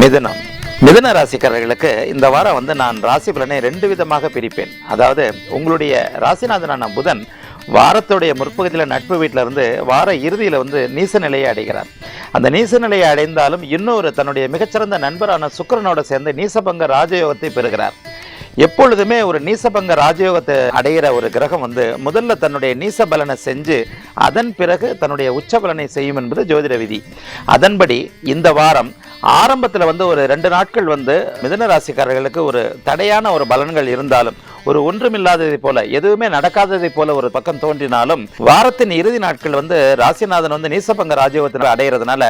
மிதனம். மிதன ராசிக்காரர்களுக்கு இந்த வாரம் வந்து நான் ராசி பலனை ரெண்டு விதமாக பிரிப்பேன். அதாவது உங்களுடைய ராசிநாதனான புதன் வாரத்துடைய முற்பகுதியில் நட்பு வீட்டில் இருந்து வார இறுதியில் வந்து நீச நிலையை அடைகிறார். அந்த நீச நிலையை அடைந்தாலும் இன்னொரு தன்னுடைய மிகச்சிறந்த நண்பரான சுக்கரனோட சேர்ந்து நீசபங்க ராஜயோகத்தை பெறுகிறார். எப்பொழுதுமே ஒரு நீசபங்க ராஜயோகத்தை அடைகிற ஒரு கிரகம் வந்து முதல்ல தன்னுடைய நீச பலனை செஞ்சு அதன் பிறகு தன்னுடைய உச்ச பலனை செய்யும் என்பது ஜோதிட விதி. அதன்படி இந்த வாரம் ஆரம்பத்தில் வந்து ஒரு ரெண்டு நாட்கள் வந்து மிதன ராசிக்காரர்களுக்கு ஒரு தடையான ஒரு பலன்கள் இருந்தாலும் ஒரு ஒன்றுமில்லாததை போல எதுவுமே நடக்காததை போல ஒரு பக்கம் தோன்றினாலும் வாரத்தின் இறுதி நாட்கள் வந்து ராசிநாதன் வந்து நீசபங்க ராஜயோகத்தில் அடையிறதுனால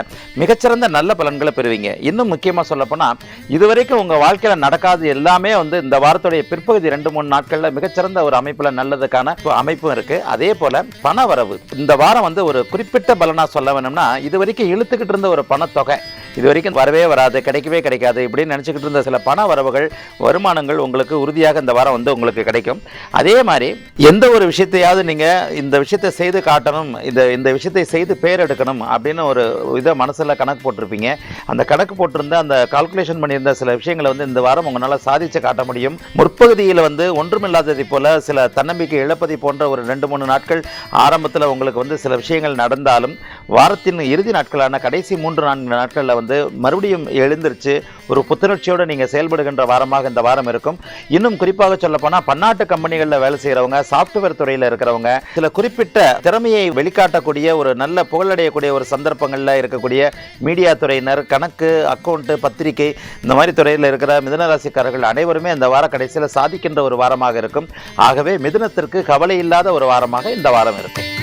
மிகச்சிறந்த நல்ல பலன்களை பெறுவீங்க. இன்னும் முக்கியமா சொல்லப்போனால் இதுவரைக்கும் உங்க வாழ்க்கையில நடக்காது எல்லாமே வந்து இந்த வாரத்துடைய பிற்பகுதி ரெண்டு மூணு நாட்கள்ல மிகச்சிறந்த ஒரு அமைப்புல நல்லதுக்கான அமைப்பும் இருக்கு. அதே போல பண வரவு இந்த வாரம் வந்து ஒரு குறிப்பிட்ட பலனா சொல்ல வேணும்னா இது வரைக்கும் இழுத்துக்கிட்டு இருந்த ஒரு பணத்தொகை இது வரைக்கும் வரவே வராது கிடைக்கவே கிடைக்காது இப்படின்னு நினச்சிக்கிட்டு இருந்த சில பண வரவுகள் வருமானங்கள் உங்களுக்கு உறுதியாக இந்த வாரம் வந்து உங்களுக்கு கிடைக்கும். அதே மாதிரி எந்த ஒரு விஷயத்தையாவது நீங்கள் இந்த விஷயத்தை செய்து காட்டணும் இந்த இந்த விஷயத்தை செய்து பேர் எடுக்கணும் அப்படின்னு ஒரு இதை மனசில் கணக்கு போட்டிருப்பீங்க. அந்த கணக்கு போட்டிருந்த அந்த கால்குலேஷன் பண்ணியிருந்த சில விஷயங்களை வந்து இந்த வாரம் உங்களால் சாதிச்சு காட்ட முடியும். முற்பகுதியில் வந்து ஒன்றுமில்லாததை போல சில தன்னம்பிக்கை இழப்பதை போன்ற ஒரு ரெண்டு மூணு நாட்கள் ஆரம்பத்தில் உங்களுக்கு வந்து சில விஷயங்கள் நடந்தாலும் வாரத்தின் இறுதி நாட்களான கடைசி மூன்று நான்கு நாட்களில் வந்து வந்து மறுபடியும் எழுந்திருச்சு ஒரு புத்துணர்ச்சியோடு நீங்கள் செயல்படுகின்ற வாரமாக இந்த வாரம் இருக்கும். இன்னும் குறிப்பாக சொல்லப்போனால் பன்னாட்டு கம்பெனிகளில் வேலை செய்கிறவங்க சாஃப்ட்வேர் துறையில் இருக்கிறவங்க சில குறிப்பிட்ட திறமையை வெளிக்காட்டக்கூடிய ஒரு நல்ல புகழடையக்கூடிய ஒரு சந்தர்ப்பங்களில் இருக்கக்கூடிய மீடியா துறையினர் கணக்கு அக்கௌண்ட்டு பத்திரிகை இந்த மாதிரி துறையில் இருக்கிற மிதனராசிக்காரர்கள் அனைவருமே இந்த வார கடைசியில் சாதிக்கின்ற ஒரு வாரமாக இருக்கும். ஆகவே மிதுனத்திற்கு கவலை இல்லாத ஒரு வாரமாக இந்த வாரம் இருக்கும்.